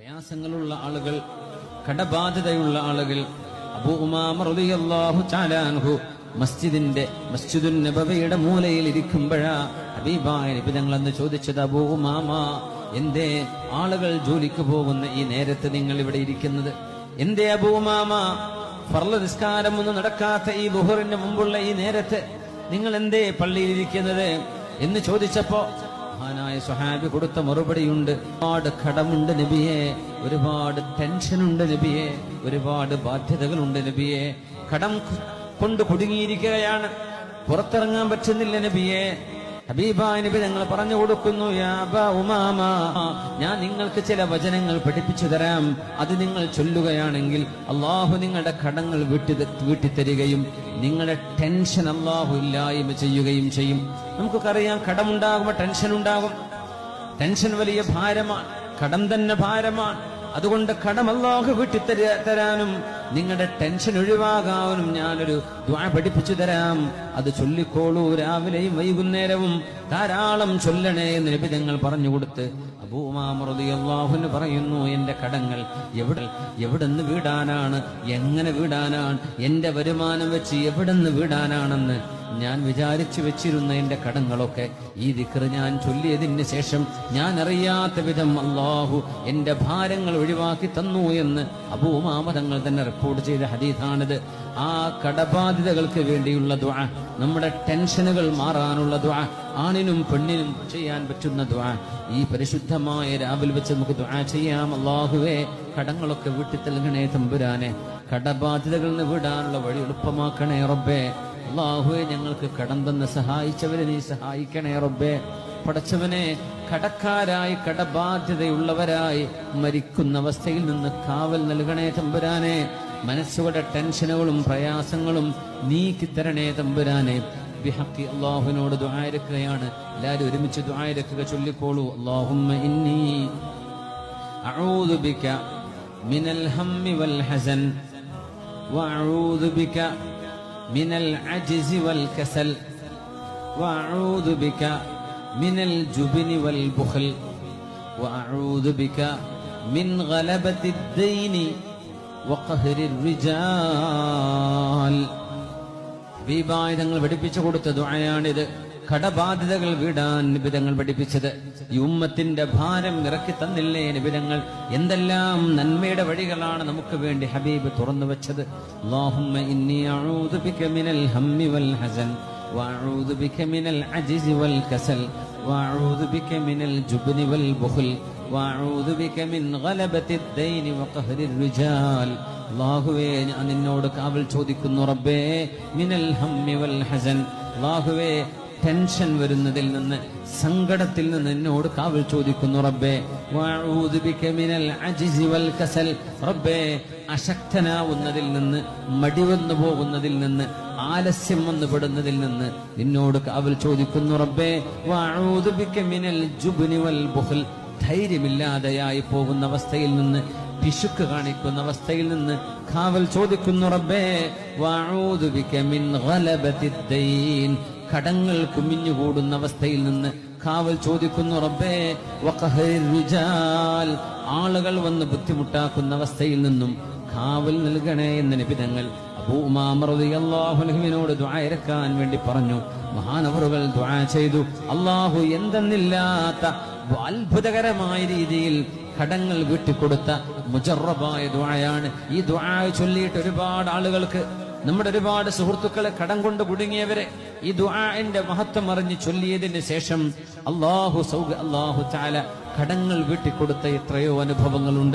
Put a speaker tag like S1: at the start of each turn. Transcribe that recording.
S1: പ്രയാസങ്ങളുള്ള ആളുകൾ കടബാധ്യതയുള്ള ആളുകൾ. അബൂ ഉമാമ റളിയല്ലാഹു തആല അൻഹു മസ്ജിദിന്റെ മസ്ജിദുൻ നബവയുടെ മൂലയിൽ ഇരിക്കുമ്പോഴാ ഹബീബായ നബി എന്ന് ചോദിച്ചത് അബൂ ഉമാമ എന്തേ ആളുകൾ ജോലിക്ക് പോകുന്ന ഈ നേരത്ത് നിങ്ങൾ ഇവിടെ ഇരിക്കുന്നത്? എന്തേ അബൂ ഉമാമ ഫർള നിസ്കാരം ഒന്നും നടക്കാത്ത ഈ ബുഹറിന് മുമ്പുള്ള ഈ നേരത്ത് നിങ്ങൾ എന്തേ പള്ളിയിൽ ഇരിക്കുന്നത്? എന്ന് ചോദിച്ചപ്പോ മഹാനായ സുഹാബി കൊടുത്ത മറുപടിയുണ്ട്. ഒരുപാട് കടമുണ്ട് നബിയെ. ഒരുപാട് ടെൻഷനുണ്ട് നബിയെ. ഒരുപാട് ബാധ്യതകളുണ്ട് നബിയെ. കടം കൊണ്ട് കുടുങ്ങിയിരിക്കുകയാണ്. പുറത്തിറങ്ങാൻ പറ്റുന്നില്ല നബിയെ. ഹബീബ നബി ഞങ്ങൾ പറഞ്ഞു കൊടുക്കുന്നു ഉമാമ ഞാൻ നിങ്ങൾക്ക് ചില വചനങ്ങൾ പഠിപ്പിച്ചു തരാം. അത് നിങ്ങൾ ചൊല്ലുകയാണെങ്കിൽ അള്ളാഹു നിങ്ങളുടെ കടങ്ങൾ വീട്ടി വീട്ടിത്തരികയും നിങ്ങളുടെ ടെൻഷൻ അള്ളാഹു ഇല്ലായ്മ ചെയ്യുകയും ചെയ്യും. നമുക്കൊക്കെ അറിയാം കടമുണ്ടാകുമ്പോൾ ടെൻഷൻ ഉണ്ടാകും ടെൻഷൻ വലിയ ഭാരമാണ് കടം തന്നെ ഭാരമാണ് അതുകൊണ്ട് കടം അല്ലാഹു വിട്ടിത്തര തരാനും നിങ്ങളുടെ ടെൻഷൻ ഒഴിവാകാനും ഞാനൊരു ദ്വാ പഠിപ്പിച്ചു തരാം. അത് ചൊല്ലിക്കോളൂ രാവിലെയും വൈകുന്നേരവും. ധാരാളം ചൊല്ലണേ എന്ന് നിബിധങ്ങൾ പറഞ്ഞു കൊടുത്ത് അബൂമാമറിയാഹുന് പറയുന്നു എന്റെ കടങ്ങൾ എവിടെ എവിടെന്ന് വീടാനാണ്? എങ്ങനെ വീടാനാണ്? എന്റെ വരുമാനം വെച്ച് എവിടെന്ന് വീടാനാണെന്ന്? ഞാൻ വിചാരിച്ചു വെച്ചിരുന്ന എന്റെ കടങ്ങളൊക്കെ ഈ ദിക്ർ ഞാൻ ചൊല്ലിയതിന് ശേഷം ഞാൻ അറിയാത്ത വിധം അള്ളാഹു എന്റെ ഭാരങ്ങൾ ഒഴിവാക്കി തന്നു എന്ന് അബൂമാമതങ്ങൾ തന്നെ റിപ്പോർട്ട് ചെയ്ത ഹദീഥാണിത് ആ കടബാധിതകൾക്ക് വേണ്ടിയുള്ള ദ്വാ നമ്മുടെ ടെൻഷനുകൾ മാറാനുള്ള ദ്വാ ആണിനും പെണ്ണിനും ചെയ്യാൻ പറ്റുന്ന ദ്വാ ഈ പരിശുദ്ധമായ രാവിലെ വെച്ച് നമുക്ക് ദ്വാ ചെയ്യാം അള്ളാഹുവേ കടങ്ങളൊക്കെ വീട്ടിൽ നൽകണേ തമ്പുരാനെ. കടബാധിതകളിൽ നിന്ന് വിടാനുള്ള വഴി എളുപ്പമാക്കണേ റബ്ബേ. അള്ളാഹുവെ ഞങ്ങൾക്ക് കടം തന്ന് സഹായിച്ചവരെ നീ സഹായിക്കണേ റബ്ബേ. പടച്ചവനെ കടക്കാരായി കടബാധ്യതയുള്ളവരായി മരിക്കുന്ന അവസ്ഥയിൽ നിന്ന് കാവൽ നൽകണേ തമ്പുരാനെ. മനസ്സുകളുടെ ടെൻഷനുകളും പ്രയാസങ്ങളും നീക്കി തരണേ തമ്പുരാനെ. അള്ളാഹുവിനോട് ദുആരക്കുകയാണ് എല്ലാവരും ഒരുമിച്ച് ദുആരക്കുക ചൊല്ലിക്കോളൂ. അള്ളാഹുമ്മ ഇന്നി അഊദു ബിക മിനൽ ഹമ്മി വൽ ഹസൻ വഅഊദു ബിക من العجز والكسل وأعوذ بك من الجبن والبخل وأعوذ بك من غلبة الدين وقهر الرجال ഹബീബായി തങ്ങൾ പഠിപ്പിച്ചു കൊടുത്ത ദുആയാണിത് കടബാധിതകൾ വീടാൻ നിബിതങ്ങൾ പഠിപ്പിച്ചത് ഈ ഉമ്മത്തിന്റെ ഭാരം ഇറക്കി തന്നില്ലേ നിബിതങ്ങൾ എന്തെല്ലാം നന്മയുടെ വഴികളാണ് നമുക്ക് വേണ്ടി ഹബീബ് തുറന്നു വെച്ചത് അല്ലാഹുമ്മ ഇന്നി അഊദു ബിക മിനൽ ഹമ്മി വൽ ഹസൻ വഅഊദു ബിക മിനൽ അജ്സി വൽ കസൽ വഅഊദു ബിക മിനൽ ജുബ്നി വൽ ബുഖൽ വഅഊദു ബിക മിൻ ഗലബത്തി الدين وقهر الرجال അള്ളാഹുവേ ഞാൻ നിന്നോട് കാവൽ ചോദിക്കുന്നു റബ്ബേ മിനൽ ഹമ്മി വൽ ഹസൻ അള്ളാഹുവേ ടെൻഷൻ വരുന്നതിൽ നിന്ന് സങ്കടത്തിൽ നിന്ന് എന്നോട് കാവൽ ചോദിക്കുന്നു റബ്ബേ മിനൽ വൽ കസൽ. റബ്ബേ അശക്തനാവുന്നതിൽ നിന്ന് മടിവന്നു പോകുന്നതിൽ നിന്ന് ആലസ്യം വന്നു പെടുന്നതിൽ നിന്ന് നിന്നോട് കാവൽ ചോദിക്കുന്നു റബ്ബേ മിനൽ ജുബ്നി വൽ ബുഹൽ. ധൈര്യമില്ലാതെയായി പോകുന്ന അവസ്ഥയിൽ നിന്ന് പിശുക്ക് കാണിക്കുന്ന അവസ്ഥയിൽ നിന്ന് കാവൽ ചോദിക്കുന്നു റബ്ബേ മിൻ കടങ്ങൾ കുമിഞ്ഞുകൂടുന്ന അവസ്ഥയിൽ നിന്ന് കാവൽ ചോദിക്കുന്നു റബ്ബേ ആളുകൾ വന്ന് ബുദ്ധിമുട്ടാക്കുന്ന അവസ്ഥയിൽ നിന്നും കാവൽ നൽകണേ എന്ന നിബിധങ്ങൾ അബൂമാമറിയാഹുലഹുവിനോട് ദ്വായരക്കാൻ വേണ്ടി പറഞ്ഞു. മഹാനവറുകൾ ദ്വാ ചെയ്തു. അള്ളാഹു എന്തെന്നില്ലാത്ത അത്ഭുതകരമായ രീതിയിൽ കടങ്ങൾ വീട്ടിക്കൊടുത്ത മുജറബായ ദുആയാണ്. ഈ ദുആ ചൊല്ലിയിട്ട് ഒരുപാട് ആളുകൾക്ക് നമ്മുടെ ഒരുപാട് സുഹൃത്തുക്കളെ കടം കൊണ്ട് കുടുങ്ങിയവരെ ഈ ദ്വാന്റെ മഹത്വം അറിഞ്ഞ് ചൊല്ലിയതിന് ശേഷം അള്ളാഹു സൗഖ്യ അള്ളാഹു ചാല കടങ്ങൾ വീട്ടിക്കൊടുത്ത എത്രയോ അനുഭവങ്ങളുണ്ട്.